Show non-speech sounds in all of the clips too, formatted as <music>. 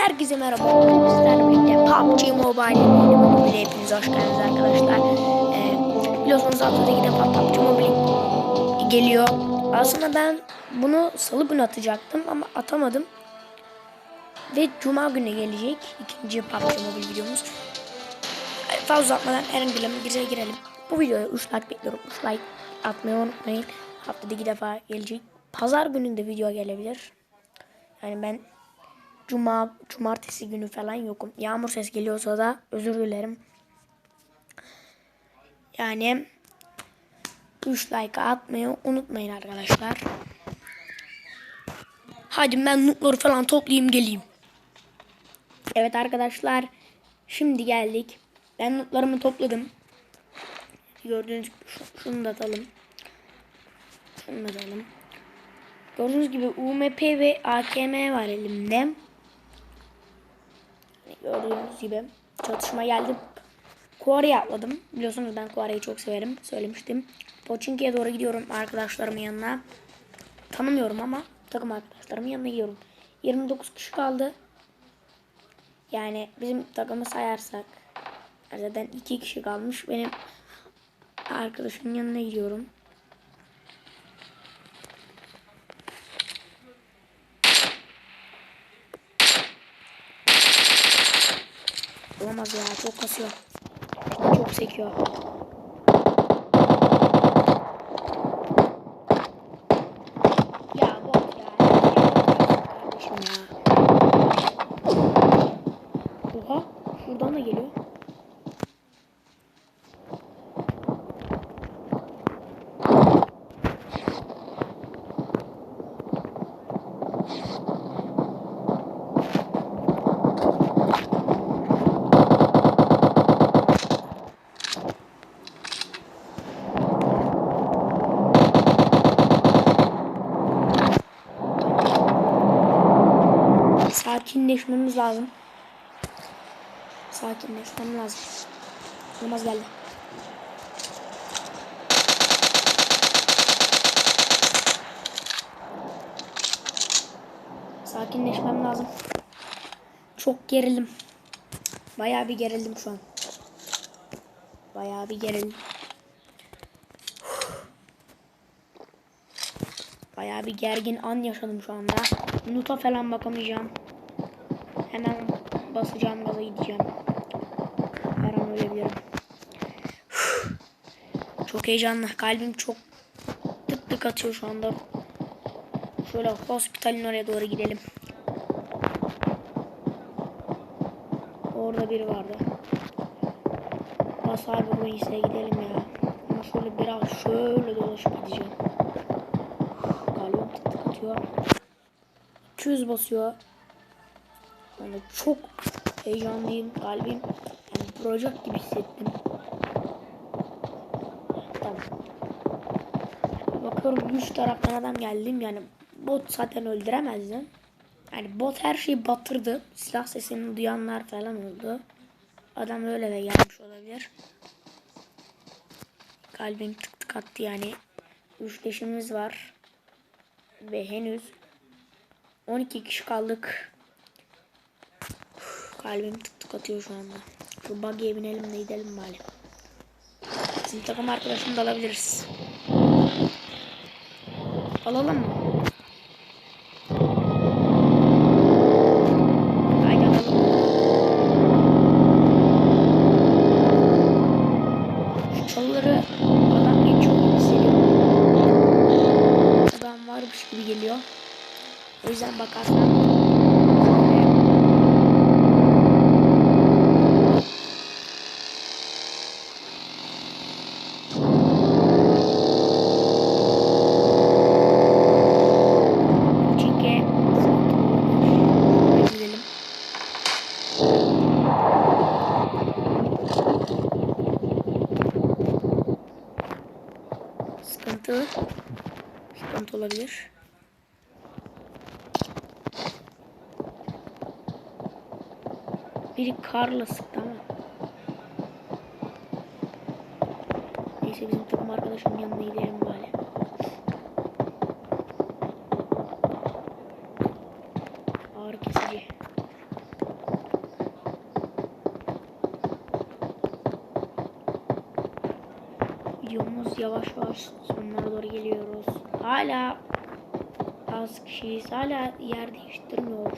Herkese merhaba. Sizlerle birlikte PUBG Mobile yeni bölümüne hepiniz hoş geldiniz arkadaşlar. Ee, biliyorsunuz haftada defa PUBG Mobile geliyor. Aslında ben bunu salı günü atacaktım ama atamadım. Ve cuma günü gelecek ikinci PUBG Mobile videomuz. Ee, Fazla uzatmadan Erengil'e girelim, girelim. Bu videoya 3 like bekliyorum. 3 like atmayı unutmayın. Haftada iki defa gelecek. Pazar gününde video gelebilir. Yani ben Cuma, cumartesi günü falan yokum. Yağmur ses geliyorsa da özür dilerim. Yani 3 like atmayı unutmayın arkadaşlar. Hadi ben notları falan toplayayım geleyim. Evet arkadaşlar. Şimdi geldik. Ben notlarımı topladım. Gördüğünüz gibi şu- şunu da atalım. Şunu da atalım. Gördüğünüz gibi UMP ve AKM var elimde. Gördüğünüz gibi çatışma geldi. Kuara'ya atladım. Biliyorsunuz ben Kuara'yı çok severim. Söylemiştim. Pochinki'ye doğru gidiyorum arkadaşlarımın yanına. Tanımıyorum ama takım arkadaşlarımın yanına gidiyorum. 29 kişi kaldı. Yani bizim takımı sayarsak zaten 2 kişi kalmış. Benim arkadaşımın yanına gidiyorum. Olamaz ya çok kasıyor. Çok sekiyor. Ya bot ya. Kardeşim ya. Oha şuradan da geliyor. Sakinleşmemiz lazım. Sakinleşmem lazım. Olmaz geldi. Sakinleşmem lazım. Çok gerildim. Bayağı bir gerildim şu an. Bayağı bir gerildim. Bayağı bir gergin an yaşadım şu anda. Nuta falan bakamayacağım. Hemen basacağım gaza gideceğim. Her an ölebilirim. Çok heyecanlı. Kalbim çok tık tık atıyor şu anda. Şöyle hospitalin oraya doğru gidelim. Orada biri vardı. Bas abi bu ise gidelim ya. Ama şöyle biraz şöyle dolaşıp gideceğim. Kalbim tık tık atıyor. 200 basıyor. Yani çok heyecanlıyım. Kalbim yani duracak gibi hissettim. Tamam. Bakıyorum üç taraftan adam geldim yani bot zaten öldüremezdim. Yani bot her şeyi batırdı. Silah sesini duyanlar falan oldu. Adam öyle de gelmiş olabilir. Kalbim tık tık attı yani. Üç leşimiz var. Ve henüz 12 kişi kaldık. Kalbim tık tık atıyor şu anda. Şu buggy'e binelim de gidelim bari. Bizim takım arkadaşını da alabiliriz. Alalım mı? Haydi alalım. Şu çalıları adam geçiyor gibi hissediyorum. Adam varmış gibi geliyor. O yüzden bakarsan Çünkü gidelim. Sıkıntı sıkıntı olabilir. Biri karla sıktı ama. Neyse bizim takım arkadaşımın yanına gidelim bari. Ağrı kesici. Yavaş yavaş sonlara doğru geliyoruz. Hala az kişiyiz. Hala yer değiştirmiyor.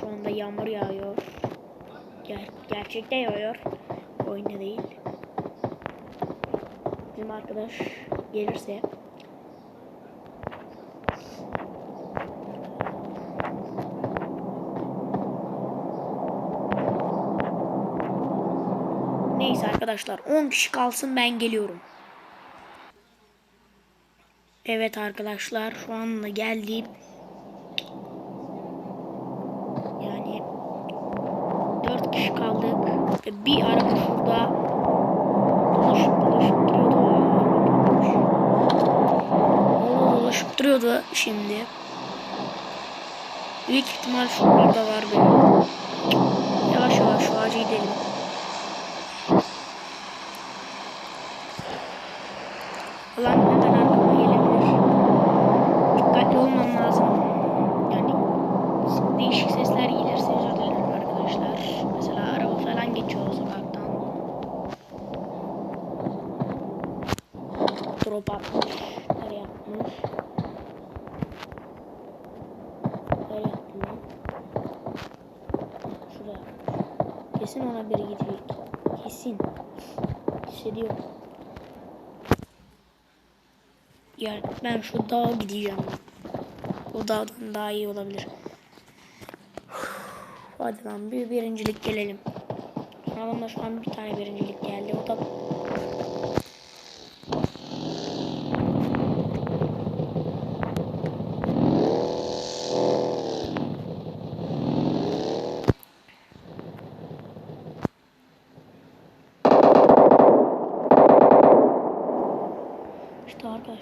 Şu anda yağmur yağıyor. Ger gerçekte yağıyor. Oyunda değil. Bizim arkadaş gelirse Neyse arkadaşlar 10 kişi kalsın ben geliyorum. Evet arkadaşlar şu anda geldim. Yani 4 kişi kaldık. Bir araba şurada dolaşıp dolaşıp duruyordu. Orada dolaşıp duruyordu şimdi. Büyük ihtimal şuralarda var benim. Yavaş yavaş şu ağaca gidelim. Ulan hemen arkama gelebilir. Dikkatli olmam lazım. Yani değişik sesler gelirse özür dilerim arkadaşlar. Mesela araba falan geçiyor sokaktan. Drop atmış. Nereye atmış? Nereye lan? Şuraya atmış. Kesin ona biri gidecek. Kesin. Hissediyorum. Yani ben şu dağa gideceğim. O dağdan daha iyi olabilir. <sighs> Hadi lan bir birincilik gelelim. Sınavımda şu an bir tane birincilik geldi. O da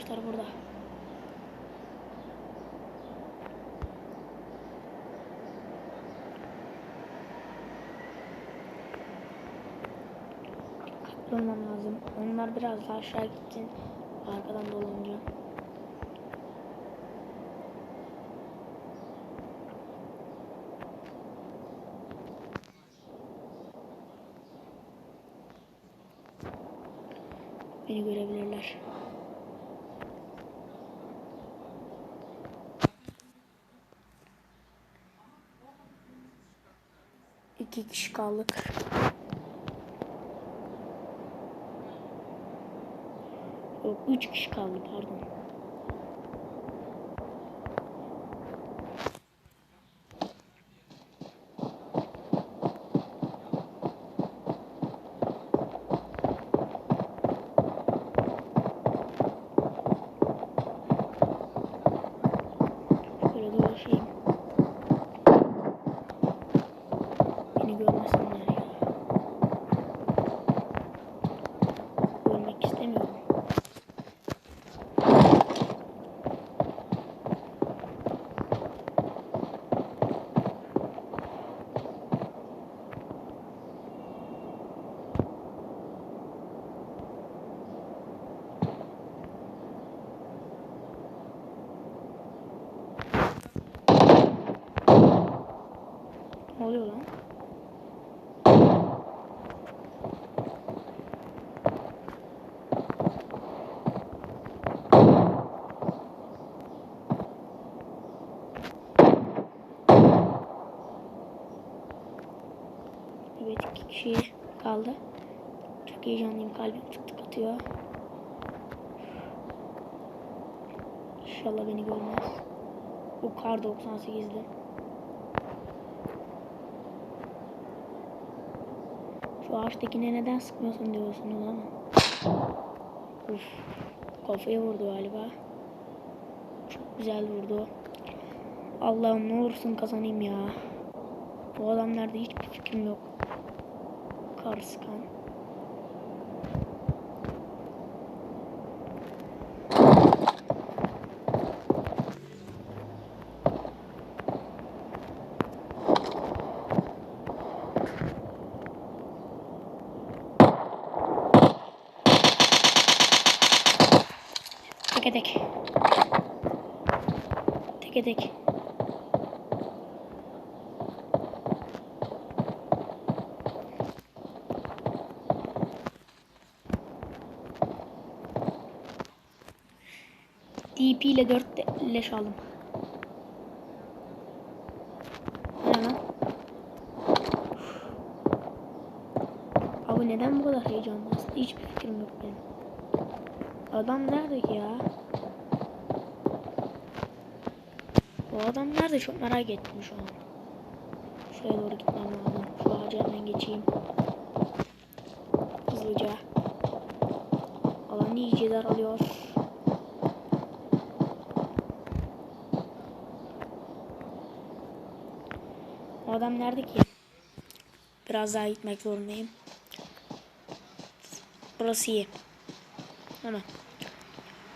arkadaşlar burada. Dikkatli olmam lazım. Onlar biraz daha aşağı gitsin. Arkadan dolanacağım. Beni görebilirler. İki kişi kaldık. Üç kişi kaldı pardon. Şöyle dolaşayım. Beni görmesinler ya. Görmek istemiyorum. Ne oluyor lan? Evet iki kişi kaldı. Çok heyecanlıyım. Kalbim tık tık atıyor. İnşallah beni görmez. Bu kar 98'di. Şu ağaçtakine neden sıkmıyorsun diyorsunuz ama. Uf, kafaya vurdu galiba. Çok güzel vurdu. Allah'ım ne olursun kazanayım ya. Bu adamlarda hiçbir fikrim yok. Kar sıkan. Tek edek. Tek edek. DP ile 4 leş aldım. Hemen. Abi neden bu kadar heyecanlısın? Hiçbir fikrim yok benim. Adam nerede ki ya? Bu adam nerede çok merak ettim şu an. Şuraya doğru gitmem lazım. Şu ağacı hemen geçeyim. Hızlıca. Alan iyice daralıyor. O adam nerede ki? Biraz daha gitmek zorundayım. Burası iyi. Ama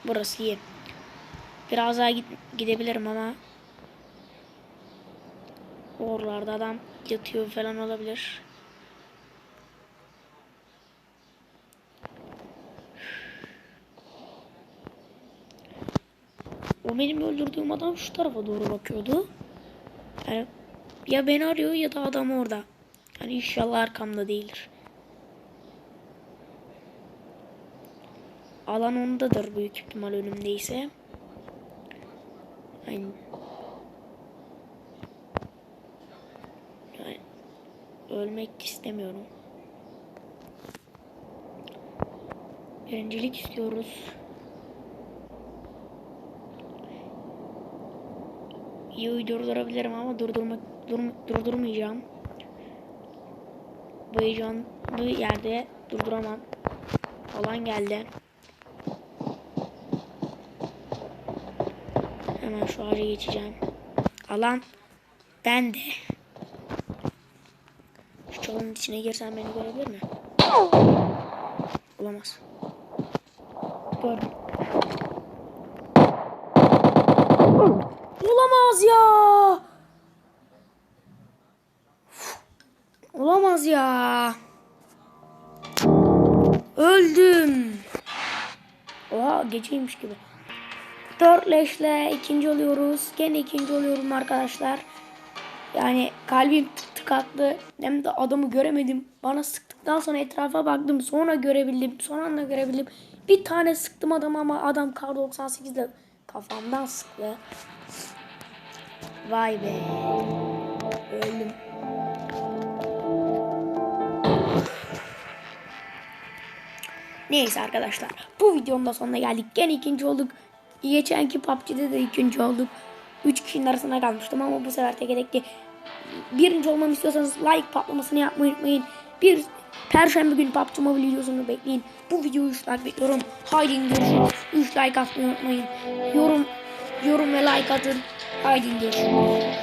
burası iyi. Biraz daha git gidebilirim ama oralarda adam yatıyor falan olabilir. O benim öldürdüğüm adam şu tarafa doğru bakıyordu. Yani ya beni arıyor ya da adam orada. Hani inşallah arkamda değildir. Alan ondadır büyük ihtimal önümdeyse. Yani, yani ölmek istemiyorum. Birincilik istiyoruz. İyi durdurabilirim ama durdurmak dur, durdurmayacağım. Bu heyecanlı yerde durduramam. Alan geldi. Hemen şu ağaca geçeceğim. Alan ben de. Şu çalının içine girsem beni görebilir mi? Olamaz. Gördüm. Olamaz ya. Olamaz ya. Öldüm. Oha geceymiş gibi. Dört leşle ikinci oluyoruz. Gene ikinci oluyorum arkadaşlar. Yani kalbim tık tık attı. Hem de adamı göremedim. Bana sıktıktan sonra etrafa baktım. Sonra görebildim. Son anda görebildim. Bir tane sıktım adam ama adam kar 98'de kafamdan sıktı. Vay be. Öldüm. Neyse arkadaşlar. Bu videonun da sonuna geldik. Gene ikinci olduk. Geçenki PUBG'de de ikinci olduk. Üç kişinin arasında kalmıştım ama bu sefer tek tekli. Birinci olmamı istiyorsanız like patlamasını yapmayı unutmayın. Bir Perşembe günü PUBG Mobile videosunu bekleyin. Bu videoyu 3 like bekliyorum. Haydi görüşürüz. 3 like atmayı unutmayın. Yorum yorum ve like atın. Haydi görüşürüz.